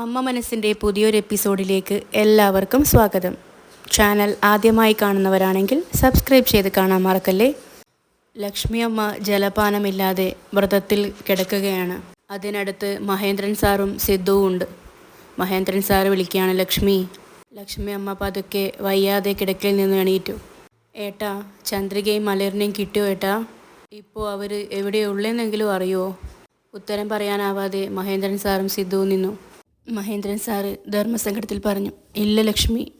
അമ്മ മനസ്സിന്റെ പുതിയൊരു എപ്പിസോഡിലേക്ക് എല്ലാവർക്കും സ്വാഗതം. ചാനൽ ആദ്യമായി കാണുന്നവരാണെങ്കിൽ സബ്സ്ക്രൈബ് ചെയ്ത് കാണാൻ മറക്കല്ലേ? ലക്ഷ്മി അമ്മ ജലപാനമില്ലാതെ വ്രതത്തിൽ കിടക്കുകയാണ്. അതിനടുത്ത് മഹേന്ദ്രൻ സാറും സിദ്ധുവും ഉണ്ട്. മഹേന്ദ്രൻ സാറ് വിളിക്കുകയാണ് ലക്ഷ്മി ലക്ഷ്മി അമ്മ പതുക്കെ വയ്യാതെ കിടക്കിൽ നിന്ന് എണീറ്റു. ഏട്ടാ ചന്ദ്രികയും മലറിനെയും കിട്ടിയോ ഏട്ടാ? ഇപ്പോൾ അവർ എവിടെയുള്ളെന്നെങ്കിലും അറിയുമോ ഉത്തരം പറയാനാവാതെ മഹേന്ദ്രൻ സാറും സിദ്ധുവും നിന്നു. മഹേന്ദ്രൻ സാറ് ധർമ്മസങ്കടത്തിൽ പറഞ്ഞു ഇല്ല ലക്ഷ്മി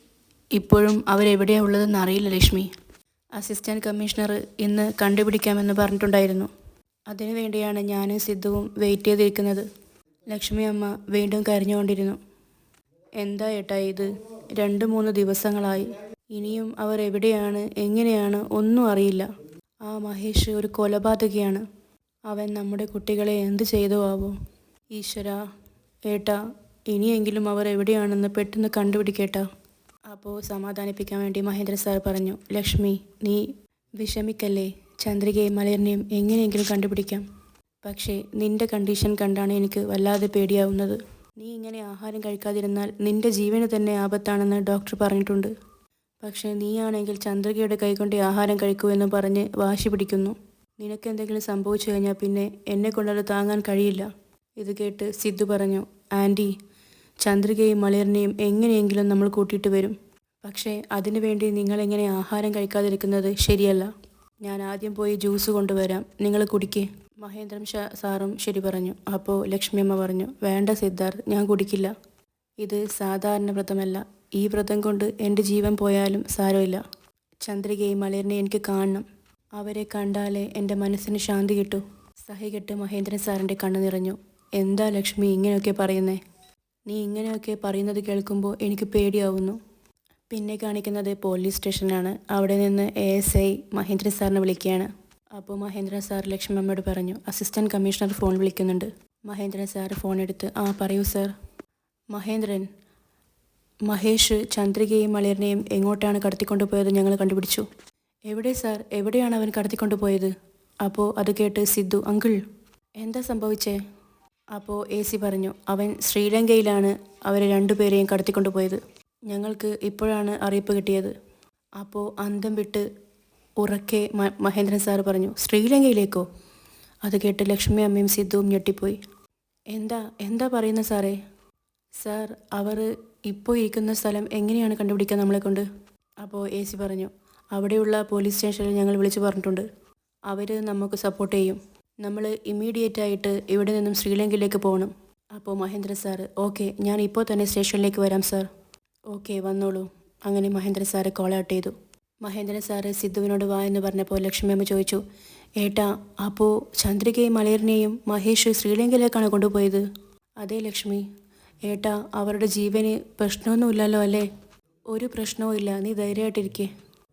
ഇപ്പോഴും അവരെവിടെയാണ് ഉള്ളതെന്ന് അറിയില്ല ലക്ഷ്മി. അസിസ്റ്റന്റ് കമ്മീഷണർ ഇന്ന് കണ്ടുപിടിക്കാമെന്ന് പറഞ്ഞിട്ടുണ്ടായിരുന്നു. അതിനുവേണ്ടിയാണ് ഞാനും സിദ്ധുവും വെയിറ്റ് ചെയ്തിരിക്കുന്നത്. ലക്ഷ്മി അമ്മ വീണ്ടും കരഞ്ഞുകൊണ്ടിരുന്നു. എന്താ ഏട്ടാ ഇത്? രണ്ട് മൂന്ന് ദിവസങ്ങളായി. ഇനിയും അവർ എവിടെയാണ് എങ്ങനെയാണ് ഒന്നും അറിയില്ല. ആ മഹേഷ് ഒരു കൊലപാതകയാണ്. അവൻ നമ്മുടെ കുട്ടികളെ എന്ത് ചെയ്തു ആവോ. ഈശ്വര ഏട്ടാ ഇനിയെങ്കിലും അവർ എവിടെയാണെന്ന് പെട്ടെന്ന് കണ്ടുപിടിക്കേട്ടോ. അപ്പോൾ സമാധാനിപ്പിക്കാൻ വേണ്ടി മഹേന്ദ്ര സാർ പറഞ്ഞു ലക്ഷ്മി നീ വിഷമിക്കല്ലേ? ചന്ദ്രികയും മലയറിനെയും എങ്ങനെയെങ്കിലും കണ്ടുപിടിക്കാം. പക്ഷേ നിന്റെ കണ്ടീഷൻ കണ്ടാണ് എനിക്ക് വല്ലാതെ പേടിയാവുന്നത്. നീ ഇങ്ങനെ ആഹാരം കഴിക്കാതിരുന്നാൽ നിന്റെ ജീവന് തന്നെ ആപത്താണെന്ന് ഡോക്ടർ പറഞ്ഞിട്ടുണ്ട്. പക്ഷേ നീയാണെങ്കിൽ ചന്ദ്രികയുടെ കൈകൊണ്ട് ആഹാരം കഴിക്കൂ എന്ന് പറഞ്ഞ് വാശി പിടിക്കുന്നു. നിനക്ക് എന്തെങ്കിലും സംഭവിച്ചു കഴിഞ്ഞാൽ പിന്നെ എന്നെ കൊണ്ടത് താങ്ങാൻ കഴിയില്ല. ഇത് കേട്ട് സിദ്ധു പറഞ്ഞു ആന്റി ചന്ദ്രികയും മലയറിനെയും എങ്ങനെയെങ്കിലും നമ്മൾ കൂട്ടിയിട്ട് വരും. പക്ഷേ അതിനുവേണ്ടി നിങ്ങളെങ്ങനെ ആഹാരം കഴിക്കാതിരിക്കുന്നത് ശരിയല്ല. ഞാൻ ആദ്യം പോയി ജ്യൂസ് കൊണ്ടുവരാം. നിങ്ങൾ കുടിക്കേ. മഹേന്ദ്രം ഷാ സാറും ശരി പറഞ്ഞു. അപ്പോൾ ലക്ഷ്മിയമ്മ പറഞ്ഞു വേണ്ട സിദ്ധാർത്ഥ് ഞാൻ കുടിക്കില്ല. ഇത് സാധാരണ വ്രതമല്ല. ഈ വ്രതം കൊണ്ട് എന്റെ ജീവൻ പോയാലും സാരമില്ല. ചന്ദ്രികയും മലയറിനെ എനിക്ക് കാണണം. അവരെ കണ്ടാലേ എന്റെ മനസ്സിന് ശാന്തി കിട്ടൂ. സഹികെട്ട് മഹേന്ദ്രൻ സാറിന്റെ കണ്ണു നിറഞ്ഞു. എന്താ ലക്ഷ്മി ഇങ്ങനെയൊക്കെ പറയുന്നേ? നീ ഇങ്ങനെയൊക്കെ പറയുന്നത് കേൾക്കുമ്പോൾ എനിക്ക് പേടിയാവുന്നു. പിന്നെ കാണിക്കുന്നത് പോലീസ് സ്റ്റേഷനാണ്. അവിടെ നിന്ന് എ എസ് ഐ മഹേന്ദ്ര സാറിനെ വിളിക്കുകയാണ്. അപ്പോൾ മഹേന്ദ്ര സാർ ലക്ഷ്മമ്മയോട് പറഞ്ഞു അസിസ്റ്റന്റ് കമ്മീഷണർ ഫോൺ വിളിക്കുന്നുണ്ട്. മഹേന്ദ്ര സാർ ഫോൺ എടുത്ത് ആ പറയൂ സാർ. മഹേന്ദ്രൻ മഹേഷ് ചന്ദ്രികയും മലയറിനെയും എങ്ങോട്ടാണ് കടത്തിക്കൊണ്ടുപോയത് ഞങ്ങൾ കണ്ടുപിടിച്ചു. എവിടെ സാർ? എവിടെയാണ് അവൻ കടത്തിക്കൊണ്ടുപോയത്? അപ്പോൾ അത് കേട്ട് സിദ്ധു അങ്കിൾ എന്താ സംഭവിച്ചേ? അപ്പോൾ എ സി പറഞ്ഞു അവൻ ശ്രീലങ്കയിലാണ് അവരെ രണ്ടുപേരെയും കടത്തിക്കൊണ്ടുപോയത്. ഞങ്ങൾക്ക് ഇപ്പോഴാണ് അറിയിപ്പ് കിട്ടിയത്. അപ്പോൾ അന്തം വിട്ട് ഉറക്കെ മഹേന്ദ്രൻ സാറ് പറഞ്ഞു ശ്രീലങ്കയിലേക്കോ? അത് കേട്ട് ലക്ഷ്മി അമ്മയും സിദ്ധുവും ഞെട്ടിപ്പോയി. എന്താ എന്താ പറയുന്ന സാറേ? സാർ അവർ ഇപ്പോൾ ഇരിക്കുന്ന സ്ഥലം എങ്ങനെയാണ് കണ്ടുപിടിക്കുക നമ്മളെ കൊണ്ട്? അപ്പോൾ എ സി പറഞ്ഞു അവിടെയുള്ള പോലീസ് സ്റ്റേഷനിൽ ഞങ്ങൾ വിളിച്ചു പറഞ്ഞിട്ടുണ്ട്. അവർ നമുക്ക് സപ്പോർട്ട് ചെയ്യും. നമ്മൾ ഇമ്മീഡിയറ്റ് ആയിട്ട് ഇവിടെ നിന്നും ശ്രീലങ്കയിലേക്ക് പോകണം. അപ്പോൾ മഹേന്ദ്ര സാർ ഓക്കെ ഞാൻ ഇപ്പോൾ തന്നെ സ്റ്റേഷനിലേക്ക് വരാം സാർ ഓക്കെ വന്നോളൂ. അങ്ങനെ മഹേന്ദ്ര സാറെ കോൾ ഔട്ട് ചെയ്തു. മഹേന്ദ്ര സാറ് സിദ്ധുവിനോട് വാ എന്ന് പറഞ്ഞപ്പോൾ ലക്ഷ്മിയമ്മ ചോദിച്ചു ഏട്ടാ അപ്പോൾ ചന്ദ്രികയും മലയറിനെയും മഹേഷ് ശ്രീലങ്കയിലേക്കാണ് കൊണ്ടുപോയത്? അതെ ലക്ഷ്മി. ഏട്ടാ അവരുടെ ജീവന് പ്രശ്നമൊന്നുമില്ലല്ലോ അല്ലേ? ഒരു പ്രശ്നവും ഇല്ല. നീ ധൈര്യമായിട്ടിരിക്കേ.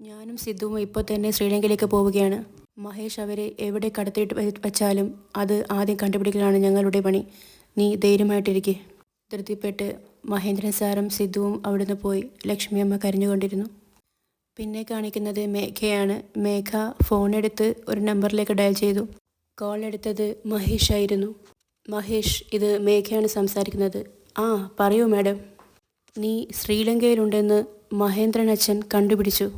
ഞാനും സിദ്ധുവും ഇപ്പോൾ തന്നെ ശ്രീലങ്കയിലേക്ക് പോവുകയാണ്. മഹേഷ് അവരെ എവിടെ കടത്തിയിട്ട് വെച്ചാലും അത് ആദ്യം കണ്ടുപിടിക്കലാണ് ഞങ്ങളുടെ പണി. നീ ധൈര്യമായിട്ടിരിക്കെ. ധൃതിപ്പെട്ട് മഹേന്ദ്രൻ സാറും സിദ്ധുവും അവിടുന്ന് പോയി ലക്ഷ്മിയമ്മ കരഞ്ഞുകൊണ്ടിരുന്നു. പിന്നെ കാണിക്കുന്നത് മേഘയാണ്. മേഘ ഫോണെടുത്ത് ഒരു നമ്പറിലേക്ക് ഡയൽ ചെയ്തു. കോൾ എടുത്തത് മഹേഷ് ആയിരുന്നു. മഹേഷ് ഇത് മേഘയാണ് സംസാരിക്കുന്നത്. ആ പറയൂ മാഡം. നീ ശ്രീലങ്കയിലുണ്ടെന്ന് മഹേന്ദ്രൻ അച്ഛൻ കണ്ടുപിടിച്ചു.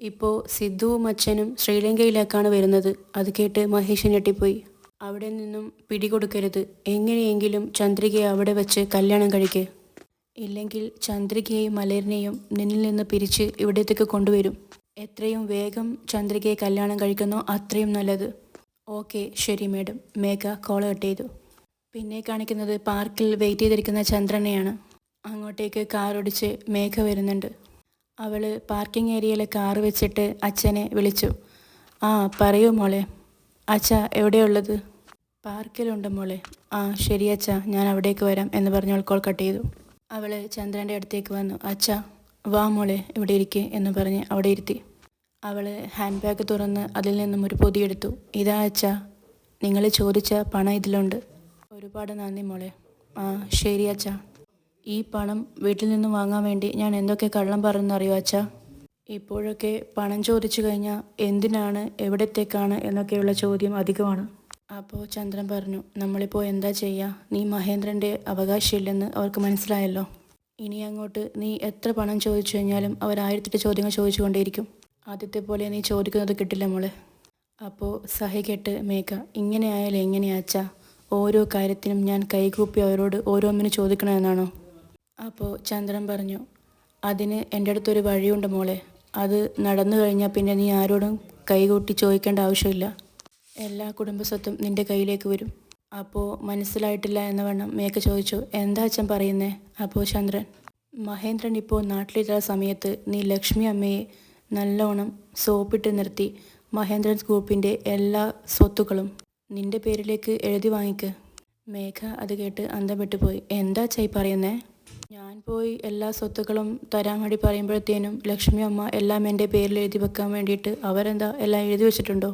ഇപ്പോൾ സിദ്ധുവും അച്ഛനും ശ്രീലങ്കയിലേക്കാണ് വരുന്നത്. അത് കേട്ട് മഹേഷ് ഞെട്ടിപ്പോയി. അവിടെ നിന്നും പിടികൊടുക്കരുത്. എങ്ങനെയെങ്കിലും ചന്ദ്രികയെ അവിടെ വെച്ച് കല്യാണം കഴിക്ക്. ഇല്ലെങ്കിൽ ചന്ദ്രികയെയും മലരിനെയും നിന്നിൽ നിന്ന് പിരിച്ച് ഇവിടത്തേക്ക് കൊണ്ടുവരും. എത്രയും വേഗം ചന്ദ്രികയെ കല്യാണം കഴിക്കുന്നോ അത്രയും നല്ലത്. ഓക്കെ ശരി മേഡം. മേഘ കോൾ കട്ട് ചെയ്തു. പിന്നെ കാണിക്കുന്നത് പാർക്കിൽ വെയിറ്റ് ചെയ്തിരിക്കുന്ന ചന്ദ്രനെയാണ്. അങ്ങോട്ടേക്ക് കാറോടിച്ച് മേഘ വരുന്നുണ്ട്. അവൾ പാർക്കിംഗ് ഏരിയയിൽ കാർ വെച്ചിട്ട് അച്ഛനെ വിളിച്ചു. ആ പറയൂ മോളെ. അച്ഛ എവിടെയുള്ളത്? പാർക്കിലുണ്ട് മോളെ. ആ ശരി അച്ഛ. ഞാൻ അവിടേക്ക് വരാം എന്ന് പറഞ്ഞ് അവൾ കോൾ കട്ട് ചെയ്തു. അവൾ ചന്ദ്രന്റെ അടുത്തേക്ക് വന്നു. അച്ഛ വാ മോളെ. ഇവിടെ ഇരിക്കെ എന്ന് പറഞ്ഞ് അവിടെ ഇരുത്തി. അവൾ ഹാൻഡ് ബാഗ് തുറന്ന് അതിൽ നിന്നും ഒരു പൊതിയെടുത്തു ഇതാ അച്ഛ. നിങ്ങൾ ചോദിച്ച പണം ഇതിലുണ്ട്. ഒരുപാട് നന്ദി മോളെ. ആ ശരി അച്ഛ. ഈ പണം വീട്ടിൽ നിന്ന് വാങ്ങാൻ വേണ്ടി ഞാൻ എന്തൊക്കെ കള്ളം പറഞ്ഞെന്നറിയോ അച്ഛ? ഇപ്പോഴൊക്കെ പണം ചോദിച്ചു കഴിഞ്ഞാൽ എന്തിനാണ് എവിടത്തേക്കാണ് എന്നൊക്കെയുള്ള ചോദ്യം അധികമാണ്. അപ്പോൾ ചന്ദ്രൻ പറഞ്ഞു നമ്മളിപ്പോൾ എന്താ ചെയ്യുക നീ മഹേന്ദ്രന്റെ അവകാശമില്ലെന്ന് അവർക്ക് മനസ്സിലായല്ലോ. ഇനി അങ്ങോട്ട് നീ എത്ര പണം ചോദിച്ചു കഴിഞ്ഞാലും അവർ ആയിരത്തെട്ട് ചോദ്യങ്ങൾ ചോദിച്ചുകൊണ്ടേയിരിക്കും. ആദ്യത്തെ പോലെ നീ ചോദിക്കുന്നത് കിട്ടില്ല മോളെ. അപ്പോൾ സഹികെട്ട് മേക്ക ഇങ്ങനെ ആയാലും എങ്ങനെയാച്ചാ ഓരോ കാര്യത്തിനും ഞാൻ കൈകൂപ്പി അവരോട് ഓരോന്നിനും ചോദിക്കണമെന്നാണോ? അപ്പോൾ ചന്ദ്രൻ പറഞ്ഞു അതിന് എന്റെ അടുത്തൊരു വഴിയുണ്ട് മോളെ. അത് നടന്നു കഴിഞ്ഞാൽ പിന്നെ നീ ആരോടും കൈകൂട്ടി ചോദിക്കേണ്ട ആവശ്യമില്ല. എല്ലാ കുടുംബസ്വത്തും നിന്റെ കയ്യിലേക്ക് വരും. അപ്പോൾ മനസ്സിലായിട്ടില്ല എന്ന വണ്ണം മേഘ ചോദിച്ചു എന്താ അച്ഛൻ പറയുന്നേ? അപ്പോൾ ചന്ദ്രൻ മഹേന്ദ്രൻ ഇപ്പോൾ നാട്ടിലിരുന്ന സമയത്ത് നീ ലക്ഷ്മി അമ്മയെ നല്ലോണം സോപ്പിട്ട് നിർത്തി മഹേന്ദ്രൻ ഗ്രൂപ്പിന്റെ എല്ലാ സ്വത്തുക്കളും നിന്റെ പേരിലേക്ക് എഴുതി വാങ്ങിക്ക്. മേഘ അത് കേട്ട് അന്തം വിട്ടുപോയി എന്താ ചൈ പറയുന്നേ? ഞാൻ പോയി എല്ലാ സ്വത്തുക്കളും തരാൻ വേണ്ടി പറയുമ്പോഴത്തേനും ലക്ഷ്മി അമ്മ എല്ലാം എന്റെ പേരിൽ എഴുതി വെക്കാൻ വേണ്ടിയിട്ട് അവരെന്താ എല്ലാം എഴുതി വെച്ചിട്ടുണ്ടോ?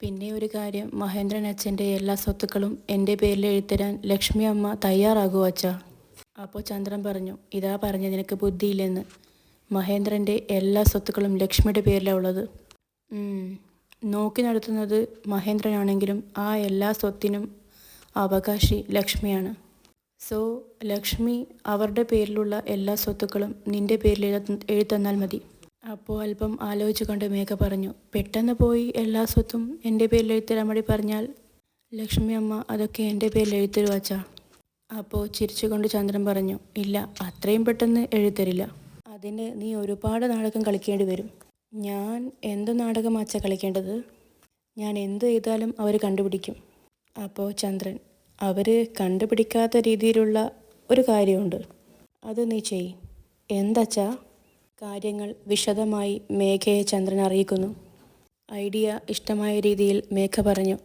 പിന്നെ ഒരു കാര്യം മഹേന്ദ്രൻ അച്ഛന്റെ എല്ലാ സ്വത്തുക്കളും എന്റെ പേരിൽ എഴുത്തരാൻ ലക്ഷ്മി അമ്മ തയ്യാറാകുമോ അച്ഛാ? അപ്പോൾ ചന്ദ്രൻ പറഞ്ഞു ഇതാ പറഞ്ഞ നിനക്ക് ബുദ്ധിയില്ലെന്ന്. മഹേന്ദ്രന്റെ എല്ലാ സ്വത്തുക്കളും ലക്ഷ്മിയുടെ പേരിലാണ് ഉള്ളത്. നോക്കി നടത്തുന്നത് മഹേന്ദ്രനാണെങ്കിലും ആ എല്ലാ സ്വത്തിനും അവകാശി ലക്ഷ്മിയാണ്. സോ ലക്ഷ്മി അവരുടെ പേരിലുള്ള എല്ലാ സ്വത്തുക്കളും നിന്റെ പേരിൽ എഴുത എഴുതന്നാൽ മതി. അപ്പോൾ അല്പം ആലോചിച്ചുകൊണ്ട് മേഘ പറഞ്ഞു പെട്ടെന്ന് പോയി എല്ലാ സ്വത്തും എന്റെ പേരിൽ എഴുത്തരാൻ വേണ്ടി പറഞ്ഞാൽ ലക്ഷ്മി അമ്മ അതൊക്കെ എന്റെ പേരിൽ എഴുത്തരുവ അപ്പോൾ ചിരിച്ചുകൊണ്ട് ചന്ദ്രൻ പറഞ്ഞു ഇല്ല അത്രയും പെട്ടെന്ന് എഴുത്തരില്ല അതിന് നീ ഒരുപാട് നാടകം കളിക്കേണ്ടി വരും. ഞാൻ എന്ത് നാടകം നാടകമാച്ച കളിക്കേണ്ടത്? ഞാൻ എന്ത് ചെയ്താലും അവർ കണ്ടുപിടിക്കും. അപ്പോൾ ചന്ദ്രൻ അവർ കണ്ടുപിടിക്കാത്ത രീതിയിലുള്ള ഒരു കാര്യമുണ്ട്. അത് നീ ചെയ്. എന്താച്ചാ? കാര്യങ്ങൾ വിശദമായി മേഘയെ ചന്ദ്രൻ അറിയിക്കുന്നു. ഐഡിയ ഇഷ്ടമായ രീതിയിൽ മേഘ പറഞ്ഞു.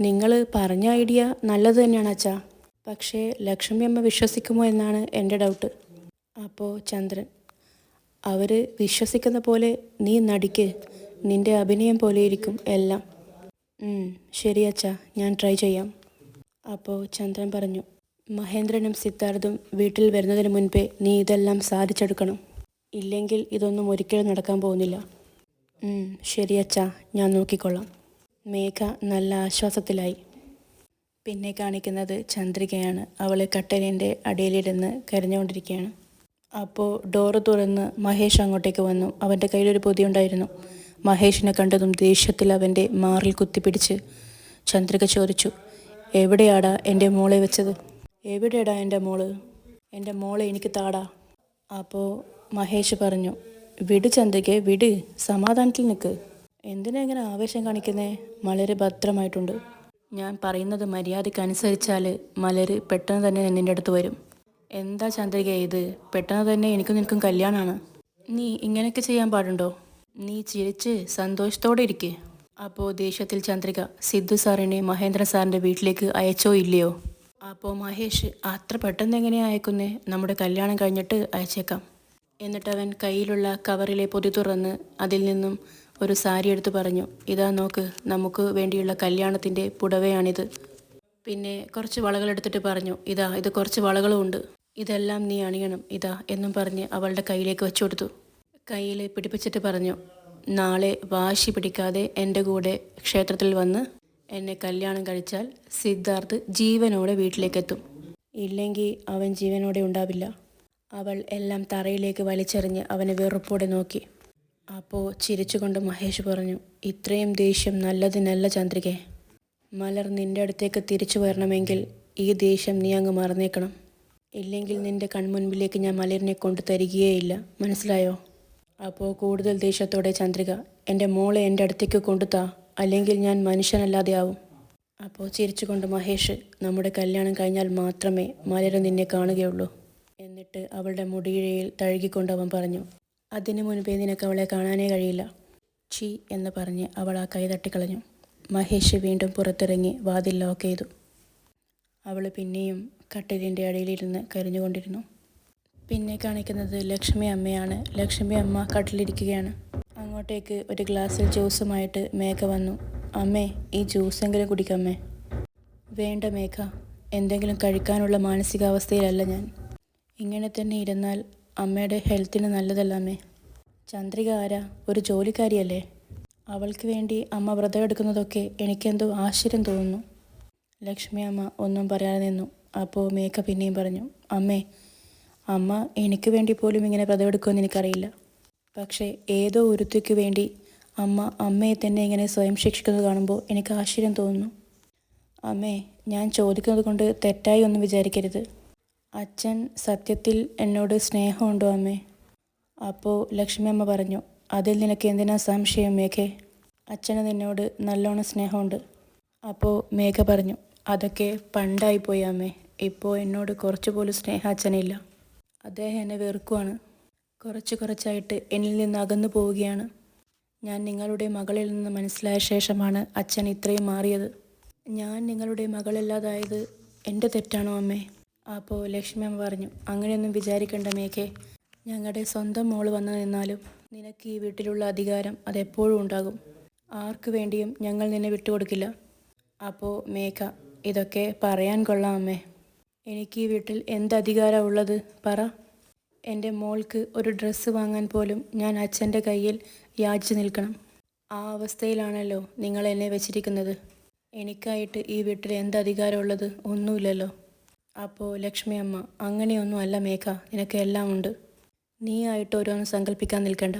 നിങ്ങൾ പറഞ്ഞ ഐഡിയ നല്ലത് തന്നെയാണ് അച്ഛാ പക്ഷേ ലക്ഷ്മി അമ്മ വിശ്വസിക്കുമോ എന്നാണ് എന്റെ ഡൗട്ട്. അപ്പോൾ ചന്ദ്രൻ അവർ വിശ്വസിക്കുന്ന പോലെ നീ നടിക്ക്. നിന്റെ അഭിനയം പോലെ ഇരിക്കും എല്ലാം. ശരി അച്ഛാ ഞാൻ ട്രൈ ചെയ്യാം. അപ്പോൾ ചന്ദ്രൻ പറഞ്ഞു മഹേന്ദ്രനും സിദ്ധാർത്ഥും വീട്ടിൽ വരുന്നതിന് മുൻപേ നീ ഇതെല്ലാം സാധിച്ചെടുക്കണം. ഇല്ലെങ്കിൽ ഇതൊന്നും ഒരിക്കലും നടക്കാൻ പോകുന്നില്ല. ശരി അച്ഛാ ഞാൻ നോക്കിക്കൊള്ളാം. മേഘ നല്ല ആശ്വാസത്തിലായി. പിന്നെ കാണിക്കുന്നത് ചന്ദ്രികയാണ്. അവൾ കട്ടലിന്റെ അടിയിലിരുന്ന് കരഞ്ഞുകൊണ്ടിരിക്കുകയാണ്. അപ്പോൾ ഡോറ് തുറന്ന് മഹേഷ് അങ്ങോട്ടേക്ക് വന്നു. അവന്റെ കയ്യിലൊരു പൊതിയുണ്ടായിരുന്നു മഹേഷിനെ കണ്ടതും ദേഷ്യത്തിൽ അവന്റെ മാറിൽ കുത്തിപ്പിടിച്ച് ചന്ദ്രിക ചോദിച്ചു എവിടെയാടാ എന്റെ മോളെ വെച്ചത്? എവിടെയാടാ എന്റെ മോൾ? എന്റെ മോളെ എനിക്ക് താടാ. അപ്പോൾ മഹേഷ് പറഞ്ഞു വിട് ചന്തയ്ക്ക് വിട്. സമാധാനത്തിൽ നിൽക്ക് എന്തിനാ ഇങ്ങനെ ആവേശം കാണിക്കുന്നേ? മലര് ഭദ്രമായിട്ടുണ്ട്. ഞാൻ പറയുന്നത് മര്യാദയ്ക്ക് അനുസരിച്ചാൽ മലര് പെട്ടെന്ന് തന്നെ നിന്റെ അടുത്ത് വരും. എന്താ ചന്ദ്രിക ഇത്? പെട്ടെന്ന് തന്നെ എനിക്കും നിനക്കും കല്യാണമാണ് നീ ഇങ്ങനെയൊക്കെ ചെയ്യാൻ പാടുണ്ടോ? നീ ചിരിച്ച് സന്തോഷത്തോടെ ഇരിക്കെ. അപ്പോൾ ദേഷ്യത്തിൽ ചന്ദ്രിക സിദ്ധു സാറിനെ മഹേന്ദ്ര സാറിന്റെ വീട്ടിലേക്ക് അയച്ചോ ഇല്ലയോ? അപ്പോൾ മഹേഷ് അത്ര പെട്ടെന്ന് എങ്ങനെയാ അയക്കുന്നേ? നമ്മുടെ കല്യാണം കഴിഞ്ഞിട്ട് അയച്ചേക്കാം. എന്നിട്ട് അവൻ കയ്യിലുള്ള കവറിലെ പൊതി തുറന്ന് അതിൽ നിന്നും ഒരു സാരി എടുത്തു പറഞ്ഞു ഇതാ നോക്ക് നമുക്ക് വേണ്ടിയുള്ള കല്യാണത്തിന്റെ പുടവയാണിത്. പിന്നെ കുറച്ച് വളകൾ എടുത്തിട്ട് പറഞ്ഞു ഇതാ ഇത് കുറച്ച് വളകളും ഉണ്ട്. ഇതെല്ലാം നീ അണിയണം ഇതാ എന്നും പറഞ്ഞ് അവളുടെ കയ്യിലേക്ക് വെച്ചു കൊടുത്തു കയ്യിൽ പിടിപ്പിച്ചിട്ട് പറഞ്ഞു നാളെ വാശി പിടിക്കാതെ എന്റെ കൂടെ ക്ഷേത്രത്തിൽ വന്ന് എന്നെ കല്യാണം കഴിച്ചാൽ സിദ്ധാർത്ഥ് ജീവനോടെ വീട്ടിലേക്കെത്തും. ഇല്ലെങ്കിൽ അവൻ ജീവനോടെ ഉണ്ടാവില്ല. അവൾ എല്ലാം തറയിലേക്ക് വലിച്ചെറിഞ്ഞ് അവനെ വെറുപ്പോടെ നോക്കി. അപ്പോൾ ചിരിച്ചുകൊണ്ട് മഹേഷ് പറഞ്ഞു ഇത്രയും ദേഷ്യം നല്ലതിനല്ല ചന്ദ്രികെ. മലർ നിന്റെ അടുത്തേക്ക് തിരിച്ചു വരണമെങ്കിൽ ഈ ദേഷ്യം നീ അങ്ങ് മറന്നേക്കണം. ഇല്ലെങ്കിൽ നിന്റെ കൺമുൻപിലേക്ക് ഞാൻ മലരിനെ കൊണ്ടു തരികയേയില്ല മനസ്സിലായോ? അപ്പോൾ കൂടുതൽ ദേഷ്യത്തോടെ ചന്ദ്രിക എന്റെ മോളെ എന്റെ അടുത്തേക്ക് കൊണ്ടുത്താ അല്ലെങ്കിൽ ഞാൻ മനുഷ്യനല്ലാതെ ആവും. അപ്പോൾ ചിരിച്ചുകൊണ്ട് മഹേഷ് നമ്മുടെ കല്യാണം കഴിഞ്ഞാൽ മാത്രമേ മലരം നിന്നെ കാണുകയുള്ളൂ എന്നിട്ട് അവളുടെ മുടിയിഴയിൽ തഴുകിക്കൊണ്ട് അവൻ പറഞ്ഞു അതിനു മുൻപേ നിനക്ക് അവളെ കാണാനേ കഴിയില്ല ചീ എന്ന് പറഞ്ഞ് അവൾ ആ കൈ തട്ടിക്കളഞ്ഞു. മഹേഷ് വീണ്ടും പുറത്തിറങ്ങി വാതിൽ ലോക്ക് ചെയ്തു. അവൾ പിന്നെയും കട്ടിലിന്റെ അടിയിലിരുന്ന് കരഞ്ഞുകൊണ്ടിരുന്നു. പിന്നെ കാണിക്കുന്നത് ലക്ഷ്മി അമ്മയാണ്. ലക്ഷ്മി അമ്മ കട്ടിലിരിക്കുകയാണ്. അങ്ങോട്ടേക്ക് ഒരു ഗ്ലാസ്സിൽ ജ്യൂസുമായിട്ട് മേഘ വന്നു. അമ്മേ ഈ ജ്യൂസെങ്കിലും കുടിക്കമ്മേ. വേണ്ട മേഘ. എന്തെങ്കിലും കഴിക്കാനുള്ള മാനസികാവസ്ഥയിലല്ല ഞാൻ. ഇങ്ങനെ തന്നെ ഇരുന്നാൽ അമ്മയുടെ ഹെൽത്തിന് നല്ലതല്ല അമ്മേ. ചന്ദ്രിക ആരാ? ഒരു ജോലിക്കാരിയല്ലേ? അവൾക്ക് വേണ്ടി അമ്മ വ്രതം എടുക്കുന്നതൊക്കെ എനിക്കെന്തോ ആശ്ചര്യം തോന്നുന്നു. ലക്ഷ്മി അമ്മ ഒന്നും പറയാതെ നിന്നു. അപ്പോൾ മേഘ പിന്നെയും പറഞ്ഞു. അമ്മേ അമ്മ എനിക്ക് വേണ്ടി പോലും ഇങ്ങനെ വ്രതമെടുക്കുമെന്ന് എനിക്കറിയില്ല. പക്ഷേ ഏതോ ഒരുത്തിക്ക് വേണ്ടി അമ്മ അമ്മയെ തന്നെ ഇങ്ങനെ സ്വയം ശിക്ഷിക്കുന്നത് കാണുമ്പോൾ എനിക്ക് ആശ്ചര്യം തോന്നുന്നു. അമ്മേ ഞാൻ ചോദിക്കുന്നത് കൊണ്ട് തെറ്റായി ഒന്നും വിചാരിക്കരുത്. അച്ഛൻ സത്യത്തിൽ എന്നോട് സ്നേഹമുണ്ടോ അമ്മേ? അപ്പോൾ ലക്ഷ്മി അമ്മ പറഞ്ഞു അതിൽ നിനക്ക് എന്തിനാ സംശയം മേഘേ? അച്ഛന് നിന്നോട് നല്ലോണം സ്നേഹമുണ്ട്. അപ്പോൾ മേഘ പറഞ്ഞു അതൊക്കെ പണ്ടായിപ്പോയി അമ്മേ. ഇപ്പോൾ എന്നോട് കുറച്ച് പോലും സ്നേഹം അച്ഛനില്ല. അദ്ദേഹം എന്നെ വെറുക്കുവാണ്. കുറച്ച് കുറച്ചായിട്ട് എന്നിൽ നിന്ന് അകന്നു പോവുകയാണ്. ഞാൻ നിങ്ങളുടെ മകളിൽ നിന്ന് മനസ്സിലായ ശേഷമാണ് അച്ഛൻ ഇത്രയും മാറിയത്. ഞാൻ നിങ്ങളുടെ മകളല്ലാതായത് എന്റെ തെറ്റാണോ അമ്മേ? അപ്പോൾ ലക്ഷ്മി അമ്മ പറഞ്ഞു അങ്ങനെയൊന്നും വിചാരിക്കേണ്ട മേഘേ. ഞങ്ങളുടെ സ്വന്തം മോൾ വന്നു നിന്നാലും നിനക്ക് ഈ വീട്ടിലുള്ള അധികാരം അതെപ്പോഴും ഉണ്ടാകും. ആർക്കു വേണ്ടിയും ഞങ്ങൾ നിന്നെ വിട്ടുകൊടുക്കില്ല. അപ്പോൾ മേഘ ഇതൊക്കെ പറയാൻ കൊള്ളാം അമ്മേ. എനിക്ക് ഈ വീട്ടിൽ എന്ത് അധികാരമുള്ളത് പറ. എന്റെ മോൾക്ക് ഒരു ഡ്രസ്സ് വാങ്ങാൻ പോലും ഞാൻ അച്ഛന്റെ കയ്യിൽ യാചിച്ചു നിൽക്കണം. ആ അവസ്ഥയിലാണല്ലോ നിങ്ങൾ എന്നെ വെച്ചിരിക്കുന്നത്. എനിക്കായിട്ട് ഈ വീട്ടിൽ എന്ത് അധികാരമുള്ളത് ഒന്നുമില്ലല്ലോ. അപ്പോൾ ലക്ഷ്മി അമ്മ അങ്ങനെയൊന്നും അല്ല മേഘ നിനക്ക് എല്ലാം ഉണ്ട്. നീ ആയിട്ട് ഓരോന്ന് സങ്കല്പിക്കാൻ നിൽക്കണ്ട.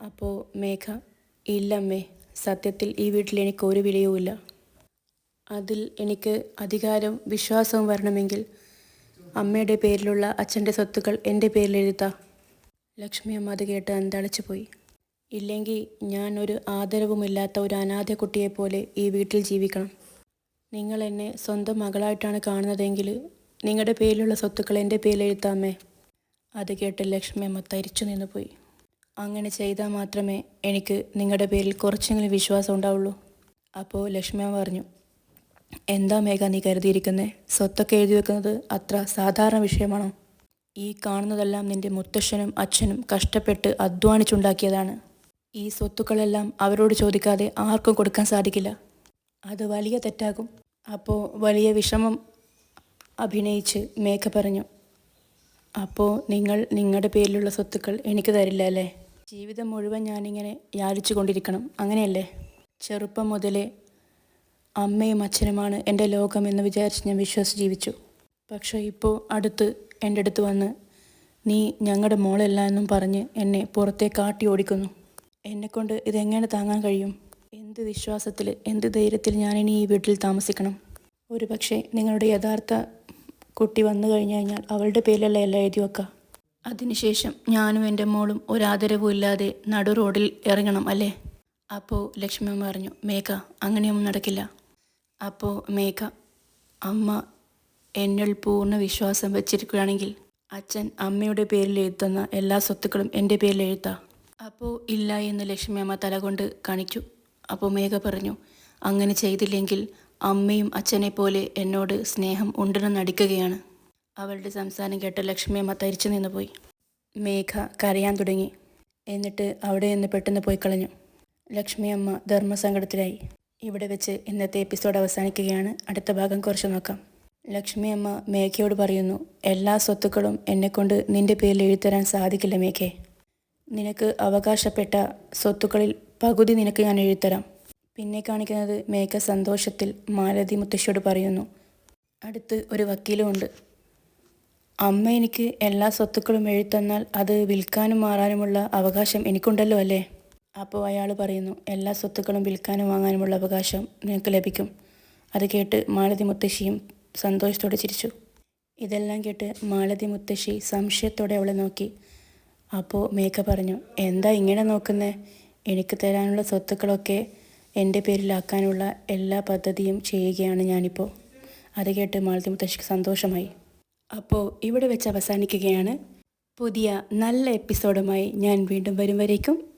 അപ്പോൾ മേഘ ഇല്ലമ്മേ സത്യത്തിൽ ഈ വീട്ടിൽ എനിക്ക് ഒരു വിലയുമില്ല. അതിൽ എനിക്ക് അധികാരവും വിശ്വാസവും വരണമെങ്കിൽ അമ്മയുടെ പേരിലുള്ള അച്ഛന്റെ സ്വത്തുക്കൾ എന്റെ പേരിൽ എഴുതാ. ലക്ഷ്മി അമ്മ അത് കേട്ട് അന്തളിച്ചു പോയി. ഇല്ലെങ്കിൽ ഞാൻ ഒരു ആദരവുമില്ലാത്ത ഒരു അനാഥ കുട്ടിയെപ്പോലെ ഈ വീട്ടിൽ ജീവിക്കണം. നിങ്ങൾ എന്നെ സ്വന്തം മകളായിട്ടാണ് കാണുന്നതെങ്കിൽ നിങ്ങളുടെ പേരിലുള്ള സ്വത്തുക്കൾ എന്റെ പേരിൽ എഴുത്താമേ അത് കേട്ട് ലക്ഷ്മി അമ്മ തരിച്ചു നിന്ന് പോയി. അങ്ങനെ ചെയ്താൽ മാത്രമേ എനിക്ക് നിങ്ങളുടെ പേരിൽ കുറച്ചെങ്കിലും വിശ്വാസം ഉണ്ടാവുള്ളൂ. അപ്പോൾ ലക്ഷ്മി അമ്മ പറഞ്ഞു എന്താ മേഘ നീ കരുതിയിരിക്കുന്നത് സ്വത്തൊക്കെ എഴുതി വെക്കുന്നത് അത്ര സാധാരണ വിഷയമാണോ? ഈ കാണുന്നതെല്ലാം നിന്റെ മുത്തശ്ശനും അച്ഛനും കഷ്ടപ്പെട്ട് അധ്വാനിച്ചുണ്ടാക്കിയതാണ്. ഈ സ്വത്തുക്കളെല്ലാം അവരോട് ചോദിക്കാതെ ആർക്കും കൊടുക്കാൻ സാധിക്കില്ല. അത് വലിയ തെറ്റാകും. അപ്പോൾ വലിയ വിഷമം അഭിനയിച്ച് മേഘ പറഞ്ഞു. അപ്പോൾ നിങ്ങൾ നിങ്ങളുടെ പേരിലുള്ള സ്വത്തുക്കൾ എനിക്ക് തരില്ല അല്ലേ? ജീവിതം മുഴുവൻ ഞാനിങ്ങനെ യാചിച്ചു കൊണ്ടിരിക്കണം അങ്ങനെയല്ലേ? ചെറുപ്പം മുതലേ അമ്മയും അച്ഛനുമാണ് എന്റെ ലോകമെന്ന് വിചാരിച്ച് ഞാൻ വിശ്വസിച്ച് ജീവിച്ചു പക്ഷേ ഇപ്പോൾ അടുത്ത് എന്റെ അടുത്ത് വന്ന് നീ ഞങ്ങളുടെ മോളല്ല എന്നും പറഞ്ഞ് എന്നെ പുറത്തെ കാട്ടി ഓടിക്കുന്നു. എന്നെക്കൊണ്ട് ഇതെങ്ങനെ താങ്ങാൻ കഴിയും? എന്ത് വിശ്വാസത്തിൽ എന്ത് ധൈര്യത്തിൽ ഞാനിനി ഈ വീട്ടിൽ താമസിക്കണം? ഒരു പക്ഷേ നിങ്ങളുടെ യഥാർത്ഥ കുട്ടി വന്നു കഴിഞ്ഞു കഴിഞ്ഞാൽ അവളുടെ പേരിലല്ല എല്ലാം എഴുതി വെക്കുക അതിനുശേഷം ഞാനും എന്റെ മോളും ഒരാദരവും ഇല്ലാതെ നടു റോഡിൽ ഇറങ്ങണം അല്ലേ? അപ്പോൾ ലക്ഷ്മി പറഞ്ഞു മേഘ അങ്ങനെയൊന്നും നടക്കില്ല. അപ്പോൾ മേഘ അമ്മ എന്നിൽ പൂർണ വിശ്വാസം വച്ചിരിക്കുകയാണെങ്കിൽ അച്ഛൻ അമ്മയുടെ പേരിൽ എഴുതുന്ന എല്ലാ സ്വത്തുക്കളും എന്റെ പേരിൽ എഴുതാം. അപ്പോൾ ഇല്ല എന്ന് ലക്ഷ്മി അമ്മ തലകൊണ്ട് കാണിച്ചു. അപ്പോൾ മേഘ പറഞ്ഞു അങ്ങനെ ചെയ്തില്ലെങ്കിൽ അമ്മയും അച്ഛനെ പോലെ എന്നോട് സ്നേഹം ഉണ്ടെന്ന് നടിക്കുകയാണ്. അവളുടെ സംസാരം കേട്ട ലക്ഷ്മി അമ്മ തരിച്ചു നിന്ന് പോയി മേഘ കരയാൻ തുടങ്ങി. എന്നിട്ട് അവിടെ നിന്ന് പെട്ടെന്ന് പോയി കളഞ്ഞു. ലക്ഷ്മി അമ്മ ധർമ്മസങ്കടത്തിലായി. ഇവിടെ വെച്ച് ഇന്നത്തെ എപ്പിസോഡ് അവസാനിക്കുകയാണ്. അടുത്ത ഭാഗം കുറച്ച് നോക്കാം. ലക്ഷ്മി അമ്മ മേഘയോട് പറയുന്നു എല്ലാ സ്വത്തുക്കളും എന്നെക്കൊണ്ട് നിന്റെ പേരിൽ എഴുതരാൻ സാധിക്കില്ല മേഘേ. നിനക്ക് അവകാശപ്പെട്ട സ്വത്തുക്കളിൽ പകുതി നിനക്ക് ഞാൻ എഴുതരാം പിന്നെ കാണിക്കുന്നത് മേഘ സന്തോഷത്തിൽ മാലതി മുത്തശ്ശിയോട് പറയുന്നു അടുത്ത് ഒരു വക്കീലുമുണ്ട് അമ്മ എനിക്ക് എല്ലാ സ്വത്തുക്കളും എഴുത്തന്നാൽ അത് വിൽക്കാനും മാറാനുമുള്ള അവകാശം എനിക്കുണ്ടല്ലോ അല്ലേ? അപ്പോൾ അയാൾ പറയുന്നു എല്ലാ സ്വത്തുക്കളും വിൽക്കാനും വാങ്ങാനുമുള്ള അവകാശം നിനക്ക് ലഭിക്കും. അത് കേട്ട് മാലതി മുത്തശ്ശിയും സന്തോഷത്തോടെ ചിരിച്ചു. ഇതെല്ലാം കേട്ട് മാലതി മുത്തശ്ശി സംശയത്തോടെ അവളെ നോക്കി. അപ്പോൾ മേഘ പറഞ്ഞു എന്താ ഇങ്ങനെ നോക്കുന്നേ? എനിക്ക് തരാനുള്ള സ്വത്തുക്കളൊക്കെ എന്റെ പേരിലാക്കാനുള്ള എല്ലാ പദ്ധതിയും ചെയ്യുകയാണ് ഞാനിപ്പോൾ. അത് കേട്ട് മാലതി മുത്തശ്ശിക്ക് സന്തോഷമായി. അപ്പോൾ ഇവിടെ വെച്ച് അവസാനിക്കുകയാണ്. പുതിയ നല്ല എപ്പിസോഡുമായി ഞാൻ വീണ്ടും വരും വരേക്കും